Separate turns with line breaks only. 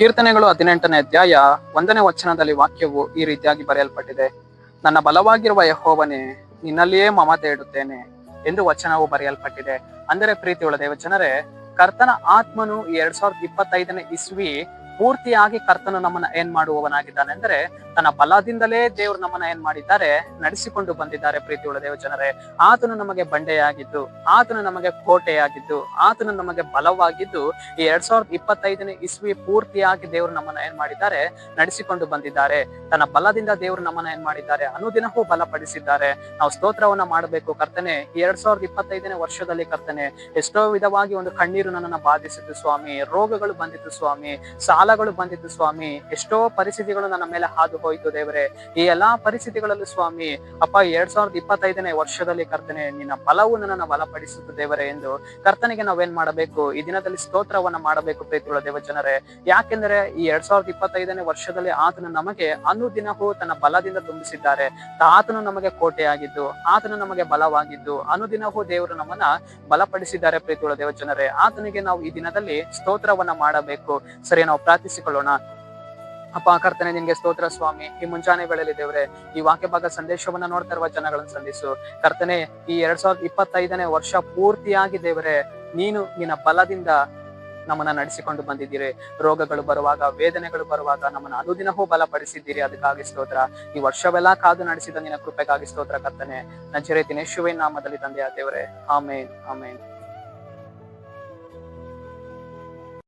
ಕೀರ್ತನೆಗಳು ಹದಿನೆಂಟನೇ ಅಧ್ಯಾಯ ಒಂದನೇ ವಚನದಲ್ಲಿ ವಾಕ್ಯವು ಈ ರೀತಿಯಾಗಿ ಬರೆಯಲ್ಪಟ್ಟಿದೆ. ನನ್ನ ಬಲವಾಗಿರುವ ಯಹೋವನೇ, ನಿನ್ನಲ್ಲಿಯೇ ಮಮತೆ ಇಡುತ್ತೇನೆ ಎಂದು ವಚನವು ಬರೆಯಲ್ಪಟ್ಟಿದೆ. ಅಂದರೆ ಪ್ರೀತಿಯುಳ್ಳ ದೇವಜನರೇ, ಕರ್ತನ ಆತ್ಮನು ಎರಡ್ ಸಾವಿರದ ಇಪ್ಪತ್ತೈದನೇ ಇಸ್ವಿ ಪೂರ್ತಿಯಾಗಿ ಕರ್ತನು ನಮ್ಮನ್ನ ಏನ್ ಮಾಡುವವನಾಗಿದ್ದಾನೆ ಅಂದ್ರೆ ತನ್ನ ಬಲದಿಂದಲೇ ದೇವರು ನಮ್ಮನ್ನ ಏನ್ ಮಾಡಿದ್ದಾರೆ, ನಡೆಸಿಕೊಂಡು ಬಂದಿದ್ದಾರೆ ಪ್ರೀತಿಯುಳ್ಳ ದೇವಜನರೇ ಆತನು ನಮಗೆ ಬಂಡೆಯಾಗಿದ್ದು, ಆತನು ನಮಗೆ ಕೋಟೆಯಾಗಿದ್ದು, ಆತನು ನಮಗೆ ಬಲವಾಗಿದ್ದು ಈ ಎರಡ್ ಸಾವಿರದ ಇಪ್ಪತ್ತೈದನೇ ಇಸ್ವಿ ಪೂರ್ತಿಯಾಗಿ ದೇವರು ನಮ್ಮನ್ನ ಏನ್ ಮಾಡಿದ್ದಾರೆ, ನಡೆಸಿಕೊಂಡು ಬಂದಿದ್ದಾರೆ. ತನ್ನ ಬಲದಿಂದ ದೇವರು ನಮ್ಮನ್ನ ಏನ್ ಮಾಡಿದ್ದಾರೆ, ಅನುದಿನವೂ ಬಲಪಡಿಸಿದ್ದಾರೆ. ನಾವು ಸ್ತೋತ್ರವನ್ನ ಮಾಡಬೇಕು ಕರ್ತನೆ. ಈ ಎರಡ್ ಸಾವಿರದ ಇಪ್ಪತ್ತೈದನೇ ವರ್ಷದಲ್ಲಿ ಕರ್ತನೆ, ಎಷ್ಟೋ ವಿಧವಾಗಿ ಒಂದು ಕಣ್ಣೀರು ನನ್ನನ್ನು ಬಾಧಿಸಿತು ಸ್ವಾಮಿ, ರೋಗಗಳು ಬಂದಿತ್ತು ಸ್ವಾಮಿ ಸಾಲಗಳು ಬಂದಿದ್ದು ಸ್ವಾಮಿ. ಎಷ್ಟೋ ಪರಿಸ್ಥಿತಿಗಳು ನನ್ನ ಮೇಲೆ ಹಾದು ಹೋಯಿತು ದೇವರೇ. ಈ ಎಲ್ಲಾ ಪರಿಸ್ಥಿತಿಗಳಲ್ಲೂ ಸ್ವಾಮಿ, ಅಪ್ಪ ಎರಡ್ ಸಾವಿರದ ಇಪ್ಪತ್ತೈದನೇ ವರ್ಷದಲ್ಲಿ ಕರ್ತನೆ, ನಿನ್ನ ಬಲವು ನನ್ನನ್ನು ಬಲಪಡಿಸುತ್ತೆ ದೇವರೇ ಎಂದು ಕರ್ತನಿಗೆ ನಾವೇನ್ ಮಾಡಬೇಕು? ಈ ದಿನದಲ್ಲಿ ಸ್ತೋತ್ರವನ್ನ ಮಾಡಬೇಕು ಪ್ರೀತಿಗಳ ದೇವ ಜನರೇ ಯಾಕೆಂದ್ರೆ ಈ ಎರಡ್ ಸಾವಿರದ ಇಪ್ಪತ್ತೈದನೇ ವರ್ಷದಲ್ಲಿ ಆತನು ನಮಗೆ ಅನುದಿನವೂ ತನ್ನ ಬಲದಿಂದ ತುಂಬಿಸಿದ್ದಾರೆ. ಆತನು ನಮಗೆ ಕೋಟೆಯಾಗಿದ್ದು, ಆತನು ನಮಗೆ ಬಲವಾಗಿದ್ದು, ಅನುದಿನವೂ ದೇವರು ನಮ್ಮನ್ನ ಬಲಪಡಿಸಿದ್ದಾರೆ ಪ್ರೀತಿಯುಳ್ಳ ದೇವಜನರೇ. ಆತನಿಗೆ ನಾವು ಈ ದಿನದಲ್ಲಿ ಸ್ತೋತ್ರವನ್ನ ಮಾಡಬೇಕು. ಸರಿ, ನಾವು ಪ್ರಾರ್ಥಿಸಿಕೊಳ್ಳೋಣ. ಅಪ್ಪ, ಕರ್ತನೆ ನಿನ್ಗೆ ಸ್ತೋತ್ರ ಸ್ವಾಮಿ. ಈ ಮುಂಜಾನೆ ವೇಳೆಯಲ್ಲಿ ದೇವ್ರೆ, ಈ ವಾಕ್ಯ ಭಾಗ ಸಂದೇಶವನ್ನ ನೋಡ್ತಾ ಇರುವ ಜನಗಳನ್ನು ಸಂಧಿಸು. ಕರ್ತನೆ, ಈ ಎರಡ್ ಸಾವಿರದ ಇಪ್ಪತ್ತೈದನೇ ವರ್ಷ ಪೂರ್ತಿಯಾಗಿ ದೇವರೇ, ನೀನು ನಿನ್ನ ಬಲದಿಂದ ನಮ್ಮನ್ನ ನಡೆಸಿಕೊಂಡು ಬಂದಿದ್ದೀರಿ. ರೋಗಗಳು ಬರುವಾಗ, ವೇದನೆಗಳು ಬರುವಾಗ ನಮ್ಮನ್ನ ಅನುದಿನವೂ ಬಲಪಡಿಸಿದ್ದೀರಿ. ಅದಕ್ಕಾಗಿ ಸ್ತೋತ್ರ. ಈ ವರ್ಷವೆಲ್ಲ ಕಾದು ನಡೆಸಿದ ನಿನ್ನ ಕೃಪೆಗಾಗಿ ಸ್ತೋತ್ರ, ಕರ್ತನೆ. ನಜರೇತಿನ ಯೇಸುವಿನ ನಾಮದಲ್ಲಿ ತಂದೆಯ ದೇವರೇ. ಆಮೇನ್ ಆಮೇನ್.